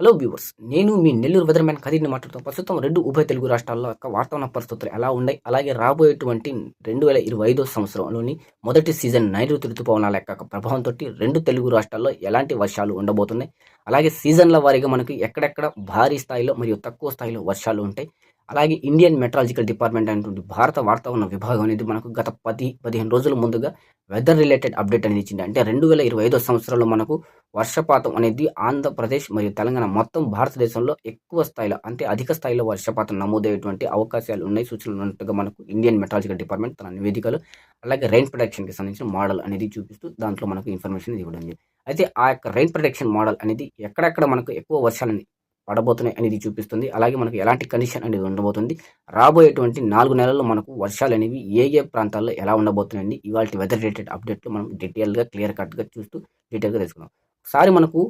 Hello viewers నేను మీ Nellore weatherman ఖరీద్ని మాట్లాడుతూ ప్రస్తుతం రెండు ఉభయ తెలుగు రాష్ట్రాల్లో యొక్క వాతావరణ పరిస్థితులు ఎలా ఉన్నాయి? అలాగే రాబోయేటువంటి రెండు వేల ఇరవై ఐదో సంవత్సరంలోని మొదటి సీజన్ నైరుతి ఋతుపవనాల యొక్క ప్రభావంతో రెండు తెలుగు రాష్ట్రాల్లో ఎలాంటి వర్షాలు ఉండబోతున్నాయి? అలాగే సీజన్ల వారీగా మనకి ఎక్కడెక్కడ భారీ స్థాయిలో మరియు తక్కువ స్థాయిలో వర్షాలు ఉంటాయి? అలాగే ఇండియన్ మెట్రాలజికల్ డిపార్ట్మెంట్ అనేటువంటి భారత వాతావరణ విభాగం అనేది మనకు గత పది పదిహేను రోజుల ముందుగా వెదర్ రిలేటెడ్ అప్డేట్ అనేది ఇచ్చింది. అంటే రెండు వేల ఇరవై ఐదో సంవత్సరంలో మనకు వర్షపాతం అనేది ఆంధ్రప్రదేశ్ మరియు తెలంగాణ మొత్తం భారతదేశంలో ఎక్కువ స్థాయిలో అంటే అధిక స్థాయిలో వర్షపాతం నమోదయ్యేటువంటి అవకాశాలు ఉన్నాయి. సూచనలు ఉన్నట్టుగా మనకు ఇండియన్ మెట్రాలజికల్ డిపార్ట్మెంట్ తన నివేదికలు అలాగే రైన్ ప్రొటెక్షన్కి సంబంధించిన మోడల్ అనేది చూపిస్తూ దాంట్లో మనకు ఇన్ఫర్మేషన్ ఇవ్వడం అయితే ఆ యొక్క రైన్ ప్రొటెక్షన్ మోడల్ అనేది ఎక్కడెక్కడ మనకు ఎక్కువ వర్షాలని పడబోతున్నాయి అనేది చూపిస్తుంది. అలాగే మనకు ఎలాంటి కండిషన్ అనేది ఉండబోతుంది? రాబోయేటువంటి నాలుగు నెలల్లో మనకు వర్షాలు అనేవి ఏ ఏ ప్రాంతాల్లో ఎలా ఉండబోతున్నాయండి? ఇవాళ వెదర్ రిలేటెడ్ అప్డేట్లు మనం డీటెయిల్గా క్లియర్ కట్గా చూస్తూ డీటెయిల్గా తెలుసుకుందాం. ఒకసారి మనకు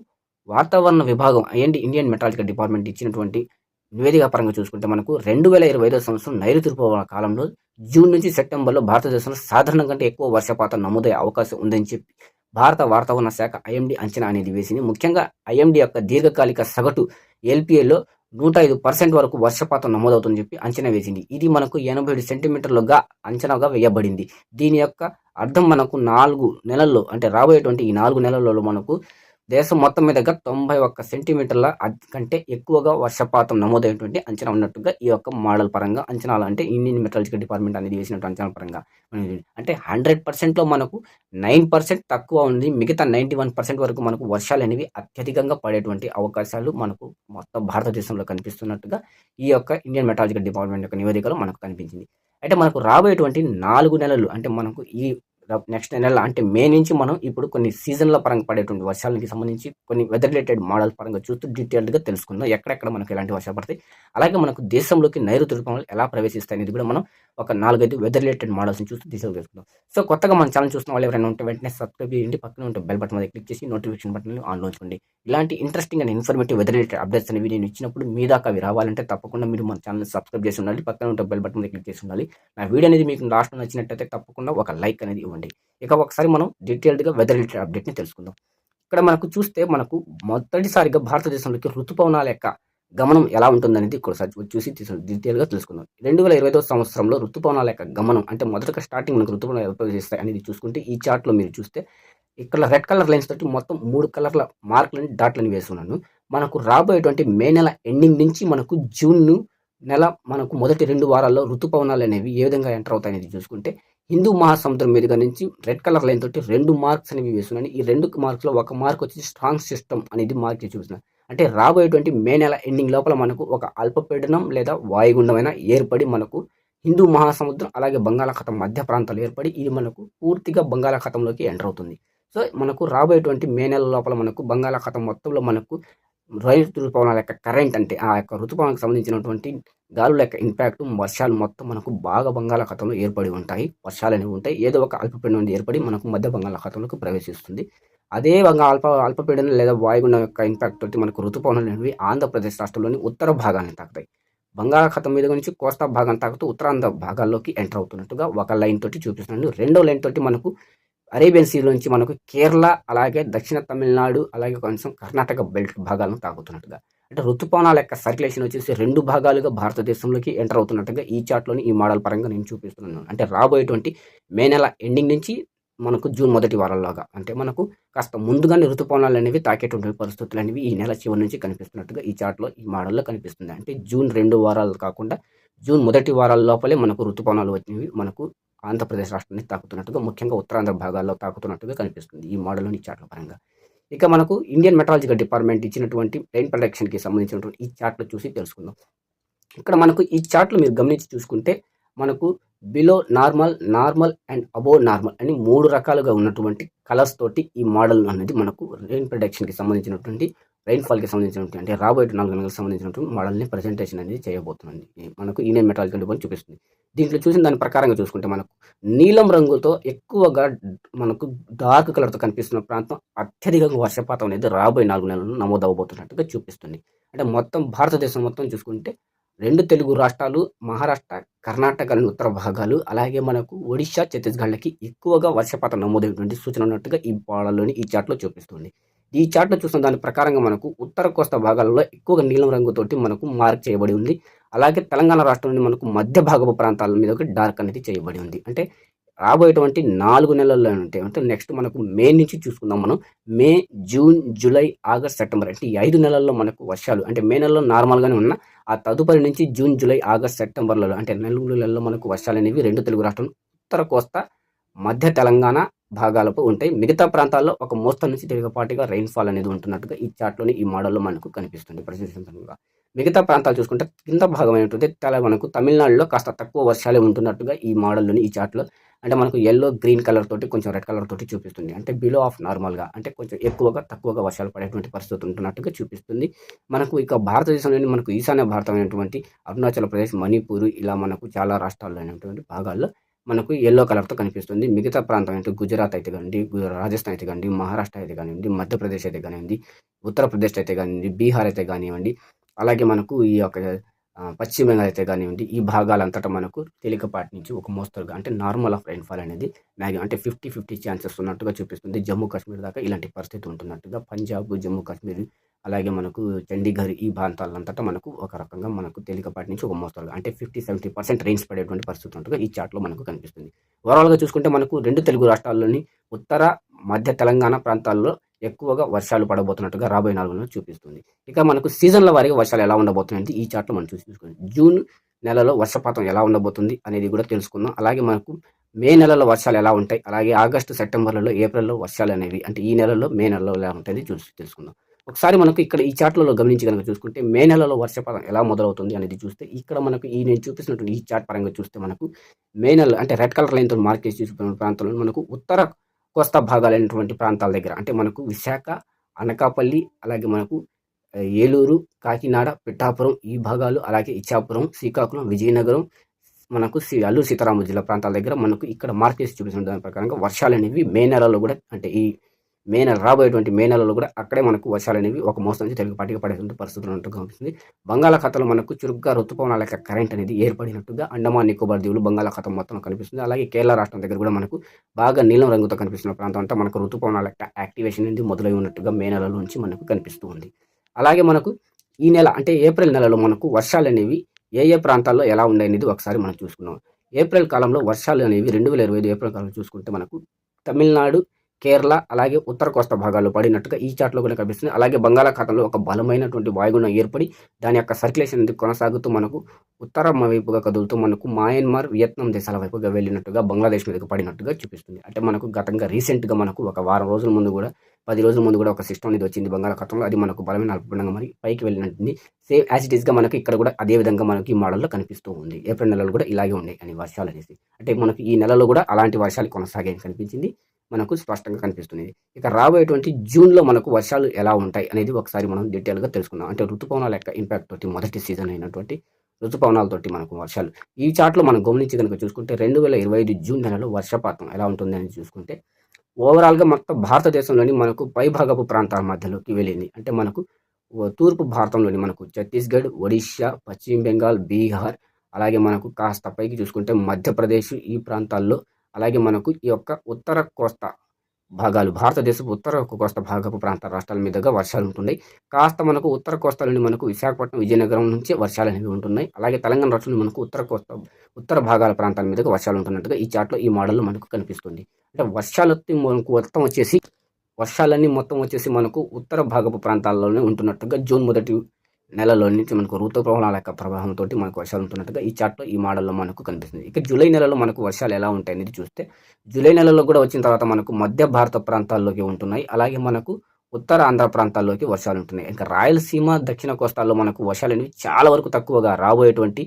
వాతావరణ విభాగం ఏంటి ఇండియన్ మెట్రాలజికల్ డిపార్ట్మెంట్ ఇచ్చినటువంటి నివేదిక పరంగా చూసుకుంటే మనకు రెండు వేల ఇరవై ఐదో సంవత్సరం నైరుతి ఋతుపవన కాలంలో జూన్ నుంచి సెప్టెంబర్లో భారతదేశంలో సాధారణం కంటే ఎక్కువ వర్షపాతం నమోదయ్యే అవకాశం ఉందని చెప్పి భారత వాతావరణ శాఖ ఐఎండి అంచనా అనేది వేసింది. ముఖ్యంగా ఐఎండి యొక్క దీర్ఘకాలిక సగటు ఎల్పిఏలో నూట ఐదు పర్సెంట్ వరకు వర్షపాతం నమోదవుతుందని చెప్పి అంచనా వేసింది. ఇది మనకు ఎనభై ఏడు సెంటీమీటర్లుగా అంచనాగా వేయబడింది. దీని యొక్క అర్థం మనకు నాలుగు నెలల్లో అంటే రాబోయేటువంటి ఈ నాలుగు నెలల్లో మనకు దేశం మొత్తం మీదగా తొంభై ఒక్క సెంటీమీటర్ల కంటే ఎక్కువగా వర్షపాతం నమోదైనటువంటి అంచనా ఉన్నట్టుగా ఈ యొక్క మోడల్ పరంగా అంచనాలు అంటే ఇండియన్ మెట్రాలజికల్ డిపార్ట్మెంట్ అనేది వేసినట్టు అంచనాల పరంగా అంటే హండ్రెడ్ పర్సెంట్లో మనకు నైన్ పర్సెంట్ తక్కువ ఉంది. మిగతా నైంటీ వన్ పర్సెంట్ వరకు మనకు వర్షాలు అనేవి అత్యధికంగా పడేటువంటి అవకాశాలు మనకు మొత్తం భారతదేశంలో కనిపిస్తున్నట్టుగా ఈ యొక్క ఇండియన్ మెట్రాలజికల్ డిపార్ట్మెంట్ యొక్క నివేదికలో మనకు కనిపించింది. అయితే మనకు రాబోయేటువంటి నాలుగు నెలలు అంటే మనకు ఈ నెక్స్ట్ నెల అంటే మే నుంచి మనం ఇప్పుడు కొన్ని సీజన్ల పరంగా పడేటువంటి వర్షాలకి సంబంధించి కొన్ని వెదర్ రిలేటెడ్ మోడల్ పరంగా చూస్తూ డీటెయిల్డ్గా తెలుసుకుందాం. ఎక్కడెక్కడ మనకు ఎలాంటి వర్షాలు పడతాయి? అలాగే మనకు దేశంలోకి నైరుతి ఋతుపవనాలు ఎలా ప్రవేశిస్తాయి అనేది కూడా మనం ఒక నాలుగైదు వెదర్ రిలేటెడ్ మోడల్స్ని చూస్తూ దిశలు తెలుసుకుందాం. సో కొత్తగా మన ఛానల్ చూస్తున్న వాళ్ళు ఎవరైనా ఉంటే వెంటనే సబ్స్క్రైబ్ చేయండి. పక్కన ఉంటే బెల్ బటన్ మీద క్లిక్ చేసి నోటిఫికేషన్ బటన్ ఆన్లో ఉంచుకోండి. ఇలాంటి interesting and informative weather related updates అనేవి నేను ఇచ్చినప్పుడు మీ దాకా అవి రావాలంటే తప్పకుండా మీరు మన ఛానల్ సబ్స్క్రైబ్ చేసి ఉండాలి. పక్కన ఉంటే బెల్ బటన్ మీద క్లిక్ చేసి ఉండాలి. నా వీడియో అనేది మీకు లాస్ట్ నచ్చినట్టయితే తప్పకుండా ఒక లైక్ అనేది ఇవ్వండి. ఇక ఒకసారి మనం డీటెయిల్డ్గా వెదర్ రిలేటెడ్ అప్డేట్ని తెలుసుకుందాం. ఇక్కడ మనకు చూస్తే మనకు మొదటిసారిగా భారతదేశంలోకి ఋతుపవనాల యొక్క గమనం ఎలా ఉంటుందనేది ఒకసారి చూసి డీటెయిల్గా తెలుసుకుందాం. రెండు వేల ఇరవై సంవత్సరంలో ఋతుపవనాల యొక్క గమనం అంటే మొదటగా స్టార్టింగ్ మనకు ఋతుపవనాలు ఎలా ప్రవేశిస్తాయి అనేది చూసుకుంటే ఈ చార్ట్లో మీరు చూస్తే ఇక్కడ రెడ్ కలర్ లైన్స్ తోటి మొత్తం మూడు కలర్ల మార్కులని డాట్లని వేస్తున్నాను మనకు రాబోయేటువంటి మే నెల ఎండింగ్ నుంచి మనకు జూన్ నెల మనకు మొదటి రెండు వారాల్లో ఋతుపవనాలు అనేవి ఏ విధంగా ఎంటర్ అవుతాయి అనేది చూసుకుంటే హిందూ మహాసముద్రం మీదుగా నుంచి రెడ్ కలర్ లైన్ తోటి రెండు మార్క్స్ అనేవి వేస్తున్నాను ఈ రెండు మార్క్స్లో ఒక మార్క్ వచ్చి స్ట్రాంగ్ సిస్టమ్ అనేది మార్క్ చేసి చూపిస్తున్నాను అంటే రాబోయేటువంటి మే నెల ఎండింగ్ లోపల మనకు ఒక అల్పపీడనం లేదా వాయుగుండమైన ఏర్పడి మనకు హిందూ మహాసముద్రం అలాగే బంగాళాఖాతం మధ్య ప్రాంతాలు ఏర్పడి ఇది మనకు పూర్తిగా బంగాళాఖాతంలోకి ఎంటర్ అవుతుంది. సో మనకు రాబోయేటువంటి మే నెల లోపల మనకు బంగాళాఖాతం మొత్తంలో మనకు రైతు ఋతుపవనాల యొక్క కరెంట్ అంటే ఆ యొక్క ఋతుపవనాలకు సంబంధించినటువంటి గాలుల యొక్క ఇంపాక్ట్ వర్షాలు మొత్తం మనకు బాగా బంగాళాఖాతంలో ఏర్పడి ఉంటాయి. వర్షాలు అనేవి ఉంటాయి. ఏదో ఒక అల్పపీడనం ఏర్పడి మనకు మధ్య బంగాళాఖాతంలోకి ప్రవేశిస్తుంది. అదే బంగా అల్ప అల్పపీడనం లేదా వాయుగుండం యొక్క ఇంపాక్ట్ తోటి మనకు ఋతుపవనాలు అనేవి ఆంధ్రప్రదేశ్ రాష్ట్రంలోని ఉత్తర భాగాన్ని తాకుతాయి. బంగాళాఖాతం మీద నుంచి కోస్తా భాగాన్ని తాకుతూ ఉత్తరాంధ్ర భాగాల్లోకి ఎంటర్ అవుతున్నట్టుగా ఒక లైన్ తోటి చూపిస్తున్నాను రెండో లైన్ తోటి మనకు అరేబియన్ సీ నుంచి మనకు కేరళ అలాగే దక్షిణ తమిళనాడు అలాగే కొంచెం కర్ణాటక బెల్ట్ భాగాలను తాకుతున్నట్టుగా. అంటే ఋతుపవనాల యొక్క సర్క్యులేషన్ వచ్చేసి రెండు భాగాలుగా భారతదేశంలోకి ఎంటర్ అవుతున్నట్టుగా ఈ చార్ట్లోని ఈ మోడల్ పరంగా నేను చూపిస్తున్నాను. అంటే రాబోయేటువంటి మే నెల ఎండింగ్ నుంచి మనకు జూన్ మొదటి వారంలోగా. అంటే మనకు కాస్త ముందుగానే ఋతుపవనాలు అనేవి తాకేటువంటి పరిస్థితులు అనేవి ఈ నెల చివరి నుంచి కనిపిస్తున్నట్టుగా ఈ చార్ట్లో ఈ మోడల్లో కనిపిస్తుంది. అంటే జూన్ రెండు వారాలు కాకుండా జూన్ మొదటి వారాల లోపలే మనకు ఋతుపవనాలు వచ్చినవి మనకు ఆంధ్రప్రదేశ్ రాష్ట్రాన్ని తాకుతున్నట్టుగా ముఖ్యంగా ఉత్తరాంధ్ర భాగాల్లో తాకుతున్నట్టుగా కనిపిస్తుంది ఈ మోడల్లోని చార్ట్ల పరంగా. ఇక మనకు ఇండియన్ మెట్రాలజికల్ డిపార్ట్మెంట్ ఇచ్చినటువంటి రైన్ ప్రొడక్షన్కి సంబంధించినటువంటి ఈ చార్ట్లు చూసి తెలుసుకుందాం. ఇక్కడ మనకు ఈ చార్ట్లు మీరు గమనించి చూసుకుంటే మనకు below normal normal and above normal అని మూడు రకాలుగా ఉన్నటువంటి కలర్స్ తోటి ఈ మోడల్ అనేది మనకు రెయిన్ ప్రొడక్షన్కి సంబంధించినటువంటి రైన్ఫాల్కి సంబంధించినటువంటి అంటే రాబోయే నాలుగు నెలలకు సంబంధించినటువంటి మోడల్ని ప్రజెంటేషన్ అనేది చేయబోతుంది మనకు ఇండియన్ మెట్రాలజికల్ డిపార్ట్మెంట్ చూపిస్తుంది. దీంట్లో చూసిన దాని ప్రకారంగా చూసుకుంటే మనకు నీలం రంగుతో ఎక్కువగా మనకు డార్క్ కలర్తో కనిపిస్తున్న ప్రాంతం అత్యధికంగా వర్షపాతం అనేది రాబోయే నాలుగు నెలలను నమోదవబోతున్నట్టుగా చూపిస్తుంది. అంటే మొత్తం భారతదేశం మొత్తం చూసుకుంటే రెండు తెలుగు రాష్ట్రాలు మహారాష్ట్ర కర్ణాటకలోని ఉత్తర భాగాలు అలాగే మనకు ఒడిశా ఛత్తీస్గఢ్లకి ఎక్కువగా వర్షపాతం నమోదైనటువంటి సూచన ఉన్నట్టుగా ఈ పాడలోని ఈ చాట్లో చూపిస్తుంది. ఈ చార్ట్లో చూసిన దాని ప్రకారంగా మనకు ఉత్తర కోస్తా భాగాలలో ఎక్కువగా నీలం రంగుతోటి మనకు మార్క్ చేయబడి ఉంది. అలాగే తెలంగాణ రాష్ట్రం మనకు మధ్య భాగపు ప్రాంతాల మీద ఒక డార్క్ అనేది చేయబడి ఉంది. అంటే రాబోయేటువంటి నాలుగు నెలల్లో ఉంటే అంటే నెక్స్ట్ మనకు మే నుంచి చూసుకుందాం మనం. May June July August September అంటే ఈ ఐదు నెలల్లో మనకు వర్షాలు అంటే మే నెలలో నార్మల్గానే ఉన్న ఆ తదుపరి నుంచి జూన్ జూలై ఆగస్ట్ సెప్టెంబర్లలో అంటే నాలుగు నెలల్లో మనకు వర్షాలు అనేవి రెండు తెలుగు రాష్ట్రం ఉత్తర కోస్తా మధ్య తెలంగాణ భాగాలకు ఉంటాయి. మిగతా ప్రాంతాల్లో ఒక మోస్తరు నుంచి తేలికపాటిగా రెయిన్ఫాల్ అనేది ఉంటున్నట్టుగా ఈ చార్ట్లోని ఈ మోడల్లో మనకు కనిపిస్తుంది ప్రసిద్ధంగా మిగతా ప్రాంతాలు చూసుకుంటే కింద భాగమైనటువంటి తెలంగాణకు తమిళనాడులో కాస్త తక్కువ వర్షాలే ఉంటున్నట్టుగా ఈ మోడల్లోని ఈ చార్ట్లో అంటే మనకు ఎల్లో గ్రీన్ కలర్ తోటి కొంచెం రెడ్ కలర్ తోటి చూపిస్తుంది. అంటే బిలో ఆఫ్ నార్మల్గా అంటే కొంచెం ఎక్కువగా తక్కువగా వర్షాలు పడేటువంటి పరిస్థితి ఉంటున్నట్టుగా చూపిస్తుంది. మనకు ఇక భారతదేశంలోని మనకు ఈశాన్య భారతమైనటువంటి అరుణాచల్ ప్రదేశ్ మణిపూర్ ఇలా మనకు చాలా రాష్ట్రాల్లో అయినటువంటి భాగాల్లో మనకు ఎల్లో కలర్తో కనిపిస్తుంది. మిగతా ప్రాంతం అంటే గుజరాత్ అయితే కానివ్వండి రాజస్థాన్ అయితే కానివ్వండి మహారాష్ట్ర అయితే కానివ్వండి మధ్యప్రదేశ్ అయితే కానివ్వండి ఉత్తరప్రదేశ్ అయితే కానివ్వండి బీహార్ అయితే కానివ్వండి అలాగే మనకు ఈ యొక్క పశ్చిమ బెంగాల్ అయితే కానివ్వండి ఈ భాగాలంతటా మనకు తేలికపాటి నుంచి ఒక మోస్తరుగా అంటే నార్మల్ ఆఫ్ రైన్ఫాల్ అనేది మ్యాగ్జిమం అంటే ఫిఫ్టీ ఫిఫ్టీ ఛాన్సెస్ ఉన్నట్టుగా చూపిస్తుంది. జమ్మూ కాశ్మీర్ దాకా ఇలాంటి పరిస్థితి ఉంటున్నట్టుగా పంజాబ్ జమ్మూ కాశ్మీర్ అలాగే మనకు చండీగఢ్ ఈ ప్రాంతాలంతటా మనకు ఒక రకంగా మనకు తేలికపాటి నుంచి ఒక మోస్తరుగా అంటే ఫిఫ్టీ సెవెంటీ పర్సెంట్ రైన్స్ పడేటువంటి పరిస్థితి ఉంటుందిగా ఈ చార్ట్లో మనకు కనిపిస్తుంది. ఓవరాల్గా చూసుకుంటే మనకు రెండు తెలుగు రాష్ట్రాల్లోని ఉత్తర మధ్య తెలంగాణ ప్రాంతాల్లో ఎక్కువగా వర్షాలు పడబోతున్నట్టుగా రాబోయే నాలుగు నెలలు చూపిస్తుంది. ఇక మనకు సీజన్ల వారీగా వర్షాలు ఎలా ఉండబోతున్నాయి ఈ చార్ట్లో మనం చూసి చూసుకోండి. జూన్ నెలలో వర్షపాతం ఎలా ఉండబోతుంది అనేది కూడా తెలుసుకుందాం. అలాగే మనకు మే నెలలో వర్షాలు ఎలా ఉంటాయి? అలాగే ఆగస్టు సెప్టెంబర్లలో ఏప్రిల్లో వర్షాలు అనేవి అంటే ఈ నెలలో మే నెలలో ఎలా ఉంటుంది చూసి తెలుసుకుందాం. ఒకసారి మనకు ఇక్కడ ఈ చార్ట్లలో గమనించి కనుక చూసుకుంటే మే నెలలో వర్షపాతం ఎలా మొదలవుతుంది అనేది చూస్తే ఇక్కడ మనకు ఈ నేను చూపిస్తున్నటువంటి ఈ చార్ట్ పరంగా చూస్తే మనకు మే నెల అంటే రెడ్ కలర్ లైన్తో మార్క్ చేసి చూసుకున్న ప్రాంతంలో మనకు ఉత్తర కోస్తా భాగాలైనటువంటి ప్రాంతాల దగ్గర అంటే మనకు విశాఖ అనకాపల్లి అలాగే మనకు ఏలూరు కాకినాడ పిఠాపురం ఈ భాగాలు అలాగే ఇచ్చాపురం శ్రీకాకుళం విజయనగరం మనకు శ్రీ అల్లూరు సీతారామ జిల్లా ప్రాంతాల దగ్గర మనకు ఇక్కడ మార్క్ చేసి చూపిస్తున్న దాని ప్రకారంగా వర్షాలు అనేవి మే నెలలో కూడా అంటే ఈ మే నెల రాబోయేటువంటి మే నెలలో కూడా అక్కడే మనకు వర్షాలు అనేవి ఒక మోసం నుంచి తెలుగుపాటిగా పడేటువంటి పరిస్థితులు ఉన్నట్టుగా కనిపిస్తుంది. బంగాళాఖాతంలో మనకు చురుగ్గా ఋతుపవనాల యొక్క కరెంట్ అనేది ఏర్పడినట్టుగా అండమాన్ నికోబార్ దీవులు బంగాళాఖాతం మొత్తం కనిపిస్తుంది. అలాగే కేరళ రాష్ట్రం దగ్గర కూడా మనకు బాగా నీలం రంగుతో కనిపిస్తున్న ప్రాంతం అంతా మనకు ఋతుపవనాల యొక్క యాక్టివేషన్ అనేది మొదలై ఉన్నట్టుగా మే నెలలో నుంచి మనకు కనిపిస్తూ ఉంది. అలాగే మనకు ఈ నెల అంటే ఏప్రిల్ నెలలో మనకు వర్షాలు అనేవి ఏ ఏ ప్రాంతాల్లో ఎలా ఉన్నాయి అనేది ఒకసారి మనం చూసుకున్నాం ఏప్రిల్ కాలంలో వర్షాలు అనేవి రెండు వేల ఇరవై ఐదు ఏప్రిల్ కాలంలో చూసుకుంటే మనకు తమిళనాడు కేరళ అలాగే ఉత్తర కోస్తా భాగాల్లో పడినట్టుగా ఈ చార్ట్లో కూడా కనిపిస్తుంది. అలాగే బంగాళాఖాతంలో ఒక బలమైనటువంటి వాయుగుణం ఏర్పడి దాని యొక్క సర్క్యులేషన్ అనేది కొనసాగుతూ మనకు ఉత్తర వైపుగా కదులుతూ మనకు మయన్మార్ వియత్నాం దేశాల వైపుగా వెళ్ళినట్టుగా బంగ్లాదేశ్ మీదకి పడినట్టుగా చూపిస్తుంది. అంటే మనకు గతంగా రీసెంట్గా మనకు ఒక వారం రోజుల ముందు కూడా పది రోజుల ముందు కూడా ఒక సిస్టమ్ అనేది వచ్చింది బంగాళాఖాతంలో. అది మనకు బలమైన అల్పపీడనంగా మరి పైకి వెళ్ళినట్టుంది. సేమ్ యాజ్ ఇట్ ఈస్గా మనకి ఇక్కడ కూడా అదే విధంగా మనకి ఈ మోడల్లో కనిపిస్తూ ఉంది. ఏప్రిల్ నెలలో కూడా ఇలాగే ఉన్నాయి అని వర్షాలు అనేసి. అంటే మనకి ఈ నెలలో కూడా అలాంటి వర్షాలు కొనసాగాయని కనిపించింది. మనకు స్పష్టంగా కనిపిస్తుంది. ఇక రాబోయేటువంటి జూన్లో మనకు వర్షాలు ఎలా ఉంటాయి అనేది ఒకసారి మనం డీటెయిల్గా తెలుసుకుందాం. అంటే ఋతుపవనాల యొక్క ఇంపాక్ట్ తోటి మొదటి సీజన్ అయినటువంటి ఋతుపవనాలతోటి మనకు వర్షాలు. ఈ చార్ట్లో మనం గమనించి కనుక చూసుకుంటే రెండు వేల ఇరవై ఐదు జూన్ నెలలో వర్షపాతం ఎలా ఉంటుంది అని చూసుకుంటే ఓవరాల్గా మొత్తం భారతదేశంలోని మనకు పైభాగపు ప్రాంతాల మధ్యలోకి వెళ్ళింది. అంటే మనకు తూర్పు భారతంలోని మనకు ఛత్తీస్గఢ్ ఒడిషా పశ్చిమ బెంగాల్ బీహార్ అలాగే మనకు కాస్త పైకి చూసుకుంటే మధ్యప్రదేశ్ ఈ ప్రాంతాల్లో అలాగే మనకు ఈ యొక్క ఉత్తర కోస్తా భాగాలు భారతదేశపు ఉత్తర కోస్తా భాగపు ప్రాంత రాష్ట్రాల మీదుగా వర్షాలు ఉంటున్నాయి. కాస్త మనకు ఉత్తర కోస్తా నుండి మనకు విశాఖపట్నం విజయనగరం నుంచి వర్షాలు అనేవి ఉంటున్నాయి. అలాగే తెలంగాణ రాష్ట్రంలో మనకు ఉత్తర కోస్తా ఉత్తర భాగాల ప్రాంతాల మీదుగా వర్షాలు ఉంటున్నట్టుగా ఈ చాట్లో ఈ మోడల్లో మనకు కనిపిస్తుంది. అంటే వర్షాలు మనకు మొత్తం వచ్చేసి వర్షాలన్నీ మొత్తం వచ్చేసి మనకు ఉత్తర భాగపు ప్రాంతాల్లోనే ఉంటున్నట్టుగా జూన్ మొదటి నెలలో నుంచి మనకు ఋతుప్రవాహాల యొక్క ప్రభావంతో మనకు వర్షాలు ఉంటున్నట్టుగా ఈ చార్ట్లో ఈ మోడల్లో మనకు కనిపిస్తుంది. ఇక జూలై నెలలో మనకు వర్షాలు ఎలా ఉంటాయి అనేది చూస్తే జూలై నెలలో కూడా వచ్చిన తర్వాత మనకు మధ్య భారత ప్రాంతాల్లోకి ఉంటున్నాయి. అలాగే మనకు ఉత్తర ఆంధ్ర ప్రాంతాల్లోకి వర్షాలు ఉంటున్నాయి. ఇంకా రాయలసీమ దక్షిణ కోస్తాల్లో మనకు వర్షాలు అనేవి చాలా వరకు తక్కువగా రాబోయేటువంటి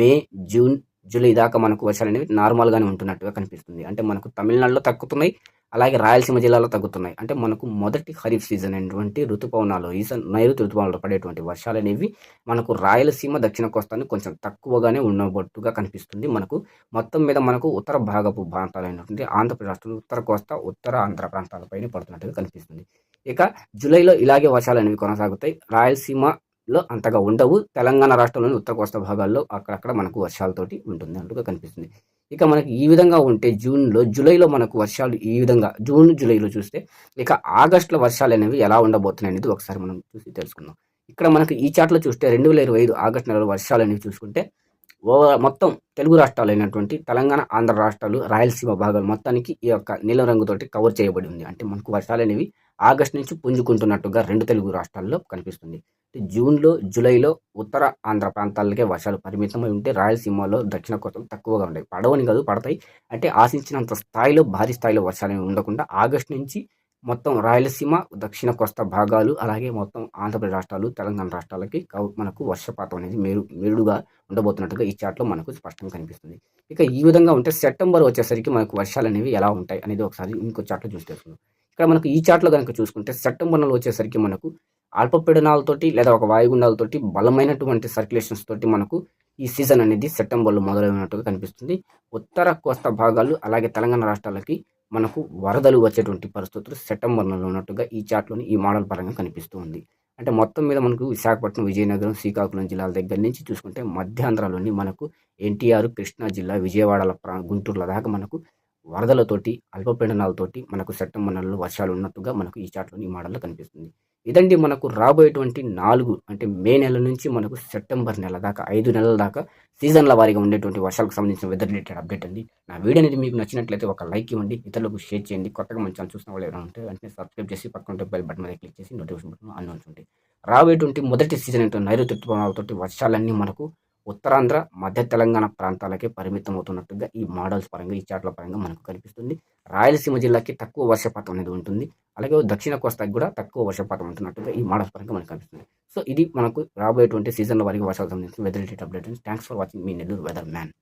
మే జూన్ జూలై దాకా మనకు వర్షాలు అనేవి నార్మల్గానే ఉంటున్నట్టుగా కనిపిస్తుంది. అంటే మనకు తమిళనాడులో తక్కుతున్నాయి అలాగే రాయలసీమ జిల్లాలో తగ్గుతున్నాయి. అంటే మనకు మొదటి ఖరీఫ్ సీజన్ అయినటువంటి ఋతుపవనాలు ఈ నైరుతి ఋతుపవనాలు పడేటువంటి వర్షాలు అనేవి మనకు రాయలసీమ దక్షిణ కోస్తాన్ని కొంచెం తక్కువగానే ఉన్నబట్టుగా కనిపిస్తుంది మనకు. మొత్తం మీద మనకు ఉత్తర భాగపు ప్రాంతాలైనటువంటి ఆంధ్రప్రదేశ్ రాష్ట్రంలో ఉత్తర కోస్తా ఉత్తర ఆంధ్ర ప్రాంతాలపైన పడుతున్నట్టుగా కనిపిస్తుంది. ఇక జూలైలో ఇలాగే వర్షాలు అనేవి కొనసాగుతాయి. రాయలసీమలో అంతగా ఉండవు. తెలంగాణ రాష్ట్రంలోని ఉత్తర కోస్తా భాగాల్లో అక్కడక్కడ మనకు వర్షాలతోటి ఉంటుంది అన్నట్టుగా కనిపిస్తుంది. ఇక మనకి ఈ విధంగా ఉంటే జూన్లో జూలైలో మనకు వర్షాలు ఈ విధంగా జూన్ జూలైలో చూస్తే ఇక ఆగస్టులో వర్షాలు అనేవి ఎలా ఉండబోతున్నాయి అనేది ఒకసారి మనం చూసి తెలుసుకుందాం. ఇక్కడ మనకి ఈ చాట్లో చూస్తే రెండు వేల ఇరవై ఐదు ఆగస్టు నెలలో వర్షాలు అనేవి చూసుకుంటే ఓవర్ మొత్తం తెలుగు రాష్ట్రాలు అయినటువంటి తెలంగాణ ఆంధ్ర రాష్ట్రాలు రాయలసీమ భాగాలు మొత్తానికి ఈ యొక్క నీలం రంగుతోటి కవర్ చేయబడి ఉంది. అంటే మనకు వర్షాలు అనేవి ఆగస్టు నుంచి పుంజుకుంటున్నట్టుగా రెండు తెలుగు రాష్ట్రాల్లో కనిపిస్తుంది. జూన్లో జూలైలో ఉత్తర ఆంధ్ర ప్రాంతాలకే వర్షాలు పరిమితమై ఉంటే రాయలసీమలో దక్షిణ కోస్తలు తక్కువగా ఉంటాయి పడవని కాదు పడతాయి. అంటే ఆశించినంత స్థాయిలో భారీ స్థాయిలో వర్షాలు అనేవి ఉండకుండా ఆగస్టు నుంచి మొత్తం రాయలసీమ దక్షిణ కోస్తా భాగాలు అలాగే మొత్తం ఆంధ్రప్రదేశ్ రాష్ట్రాలు తెలంగాణ రాష్ట్రాలకి మనకు వర్షపాతం అనేది మేరు మెరుడుగా ఉండబోతున్నట్టుగా ఈ చాట్లో మనకు స్పష్టంగా కనిపిస్తుంది. ఇక ఈ విధంగా ఉంటే సెప్టెంబర్ వచ్చేసరికి మనకు వర్షాలు అనేవి ఎలా ఉంటాయి అనేది ఒకసారి ఇంకో చాట్లో చూసి తెలుసుకుందాం. ఇక్కడ మనకు ఈ చార్ట్లో కనుక చూసుకుంటే సెప్టెంబర్ నెల వచ్చేసరికి మనకు అల్పపీడనాలతోటి లేదా ఒక వాయుగుండాలతోటి బలమైనటువంటి సర్క్యులేషన్స్ తోటి మనకు ఈ సీజన్ అనేది సెప్టెంబర్లో మొదలైనట్టుగా కనిపిస్తుంది. ఉత్తర కోస్తా భాగాలు అలాగే తెలంగాణ రాష్ట్రాలకి మనకు వరదలు వచ్చేటువంటి పరిస్థితులు సెప్టెంబర్ నెలలో ఉన్నట్టుగా ఈ చార్ట్లోని ఈ మోడల్ పరంగా కనిపిస్తూ ఉంది. అంటే మొత్తం మీద మనకు విశాఖపట్నం విజయనగరం శ్రీకాకుళం జిల్లాల దగ్గర నుంచి చూసుకుంటే మధ్యాంధ్రలోని మనకు ఎన్టీఆర్ కృష్ణా జిల్లా విజయవాడల ప్రా గుంటూరుల దాకా మనకు వరదలతోటి అల్పపీడనాలతోటి మనకు సెప్టెంబర్ నెలలో వర్షాలు ఉన్నట్టుగా మనకు ఈ చాట్లోని ఈ మోడల్లో కనిపిస్తుంది. ఇదండి మనకు రాబోయేటువంటి నాలుగు అంటే మే నెల నుంచి మనకు సెప్టెంబర్ నెల దాకా ఐదు నెలల దాకా సీజన్ల వారీగా ఉండేటువంటి వర్షాలకు సంబంధించిన వెదర్ రిలేటెడ్ అప్డేట్ అండి. నా వీడియో అనేది మీకు నచ్చినట్లయితే ఒక లైక్ ఇవ్వండి ఇతరులకు షేర్ చేయండి. కొత్తగా మన ఛానల్ చూసిన వాళ్ళు ఎవరైనా ఉంటే వెంటనే సబ్స్క్రైబ్ చేసి పక్కన బెల్ బటన్ మీద క్లిక్ చేసి నోటిఫికేషన్ బటన్ అన్నీ ఉంటుంది రాబోయేటువంటి మొదటి సీజన్ ఏంటో నైరుతి ఋతుపవనాలతోటి వర్షాలన్నీ మనకు ఉత్తరాంధ్ర మధ్య తెలంగాణ ప్రాంతాలకే పరిమితం అవుతున్నట్టుగా ఈ మోడల్స్ పరంగా ఈ చాట్ల పరంగా మనకు కనిపిస్తుంది. రాయలసీమ జిల్లాకి తక్కువ వర్షపాతం అనేది ఉంటుంది. అలాగే దక్షిణ కోస్తాకి కూడా తక్కువ వర్షపాతం ఉంటున్నట్టుగా ఈ మోడల్స్ పరంగా మనకు కనిపిస్తుంది. సో ఇది మనకు రాబోయేటువంటి సీజన్ల వారికి వర్షాలు సంబంధించిన weather related update thanks for watching me Nellore weather man